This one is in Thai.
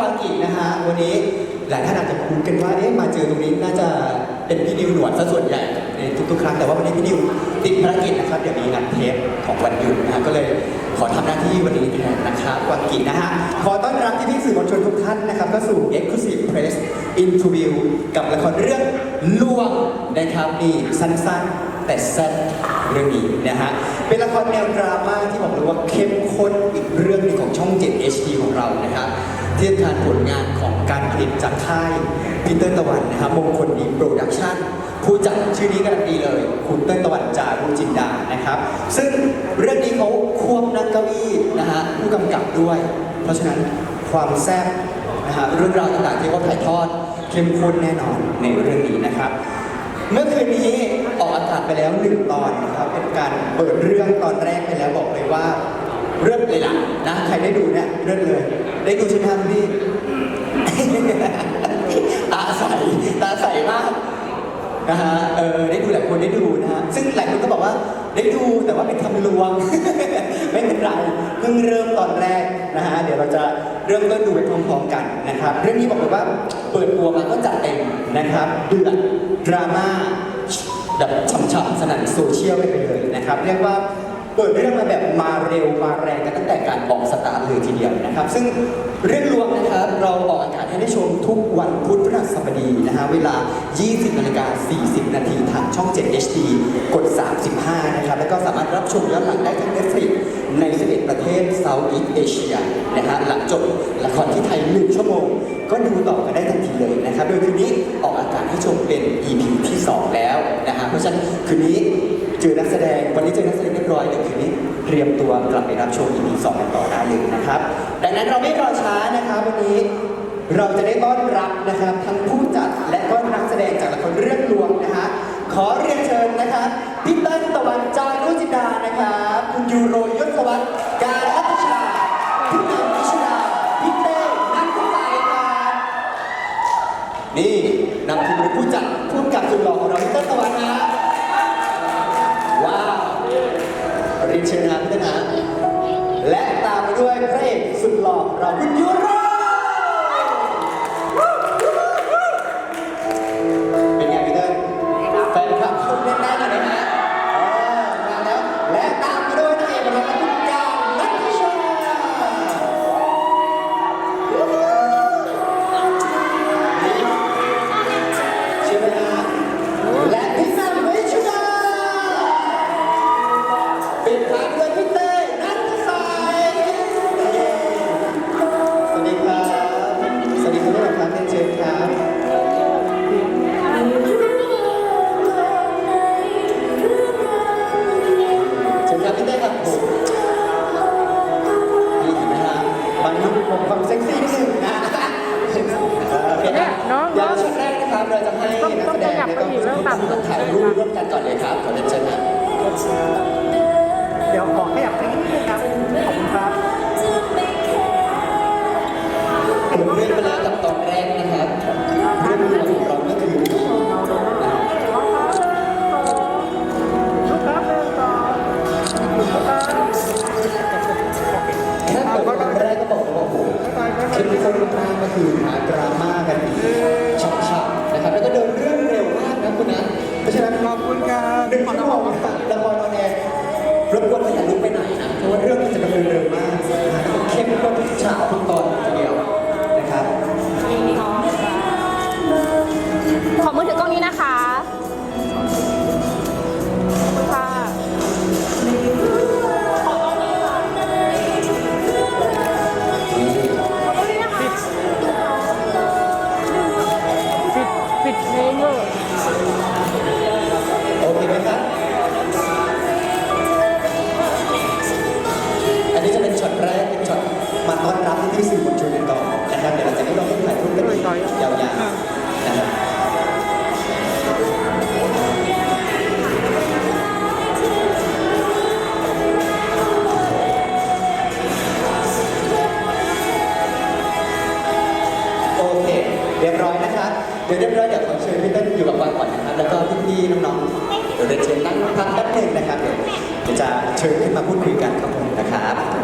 วากินะฮะวันนี้หลายท่านอาจจะคุ้นกันว่าเอ๊ะมาเจอตรงนี้น่าจะเป็นพี่นิวหนวดซะส่วนใหญ่ในทุกๆ ครั้งแต่ว่าวันนี้พี่นิวติดภารกิจนะครับเดี๋ยวมีงานเทปของวันหยุดนะฮะก็เลยขอทำหน้าที่วันนี้แทนนะครับวากินะฮะขอต้อนรับพี่สื่อมวลชนทุกท่านนะครับก็สู่ Exclusive Press Interview กับละครเรื่องลวงนะครับนี่สั้นๆ แต่แซ่บเรื่องนี้นะฮะเป็นละครแนวดราม่าที่บอกเลยว่าเข้มข้นอีกเรื่องหนึงของช่อง 7 HD ของเรานะครับ เที่ทานผลงานของการผลิตจากค่ายพีเตอร์ตะวันนะครับมงคลดีโปรดักชั่นผู้จัดชื่อนี้กันตีเลย คุณเต้นตะวันจารุจินดานะครับ ซึ่งเรื่องนี้เขาควบนักก้าอี้นะฮะผู้กำกับด้วย เพราะฉะนั้นความแซ่บนะฮะเรื่องราวต่างๆที่เขาถ่ายทอดเข้มข้นแน่นอนในเรื่องนี้นะครับ เมื่อคืนนี้ออกอากาศไปแล้วหนึ่งตอนนะครับเป็นการเปิดเรื่องตอนแรกไปแล้วบอกเลยว่า เริ่มเลยล่ะนะใครได้ดูเนี่ยเริ่มเลย ได้ดูใช่ไหมครับพี่ตาใสตาใสมากนะฮะเออได้ดูหลายคนได้ดูนะฮะซึ่งหลายคนก็บอกว่าได้ดูแต่ว่าเป็นคำลวง ไม่เป็นไรเพิ่งเริ่มตอนแรกนะฮะเดี๋ยวเราจะเริ่มต้นดูไปพร้อมๆกันนะครับ เรื่องนี้บอกเลยว่าเปิดตัวมาก็จัดเต็มนะครับเดือดดราม่าแบบฉ่ำๆสนั่นโซเชียลไปเลยนะครับ เรียกว่า เปิดเรื่องมาแบบมาเร็วมาแรงกันตั้งแต่การออกสตาร์ทเลยทีเดียวนะครับ ซึ่งเรื่องรวมนะครับเราออกอากาศให้ได้ชมทุกวันพุธพฤหัสบดีนะฮะเวลา 20นาฬิกา40 นาทีทางช่อง 7 HD กด 35 นะครับ แล้วก็สามารถรับชมย้อนหลังได้ทาง Netflix ใน 11 ประเทศ Southeast Asia นะฮะหลังจบละครที่ไทย 1 ชั่วโมง ก็ดูต่อกันได้ทันทีเลยนะครับ โดยคืนนี้ออกอากาศให้ชมเป็น EP ที่ 2 แล้วนะฮะเพราะฉะนั้นคืนนี้ เตรียมตัวกลับไปรับชม EP 2กันต่อได้เลยนะครับ ดังนั้นเราไม่รอช้านะครับวันนี้เราจะได้ต้อนรับนะครับทั้งผู้จัดและก็นักแสดงจากละครเรื่องลวงนะฮะขอเรียนเชิญนะครับพี่เติ้ลตะวันจารุจินดานะครับ คุณยูโรยศวัตรการ พระเอ เราจะให้นักแสดงต้องขยับไปอีกเรื่องต่ำลงถ่ายรูปร่วมกันก่อนเลยครับขอเรียนเชิญครับเดี๋ยวขอขยับไปนิดนึงครับ ขอบคุณครับผมเรื่องไปแล้วกับตอนแรกนะครับเรื่องราวของเราก็คือลูกครับเดินต่อลูกครับแค่เปิดตอนแรกก็บอกเลยว่าโอ้โหเข้มข้นมากก็คือหาดราม่ากันอีก อบคุณครับหนึ่งชั่วโมงค่ะละครออนแอร์รบกวนอย่าลุกไปไหนนะเพราะว่าเรื่องมันจะดำเนินเร็วมากนะฮะแล้วก็เข้มข้นทุกฉากทุกตอนทีเดียวนะครับขอมือถือกล้องนี้นะคะขอบคุณค่ะปิดปิดเพลงเลย ที่สื่อมวลชนกันก่อนนะครับเดี๋ยวหลังจากนี้เราต้องถ่ายรูปกันอีกยาวๆนะครับโอเคเรียบร้อยนะครับเดี๋ยวเรียบร้อยเดี๋ยวขอเชิญพี่เต้นอยู่กับวางก่อนนะครับแล้วก็พี่ๆน้องๆเดี๋ยวเรียนเชิญนั่งพักแป๊บหนึงนะครับเดี๋ยวเดี๋ยวจะเชิญขึ้นมาพูดคุยกันครับผมนะครับ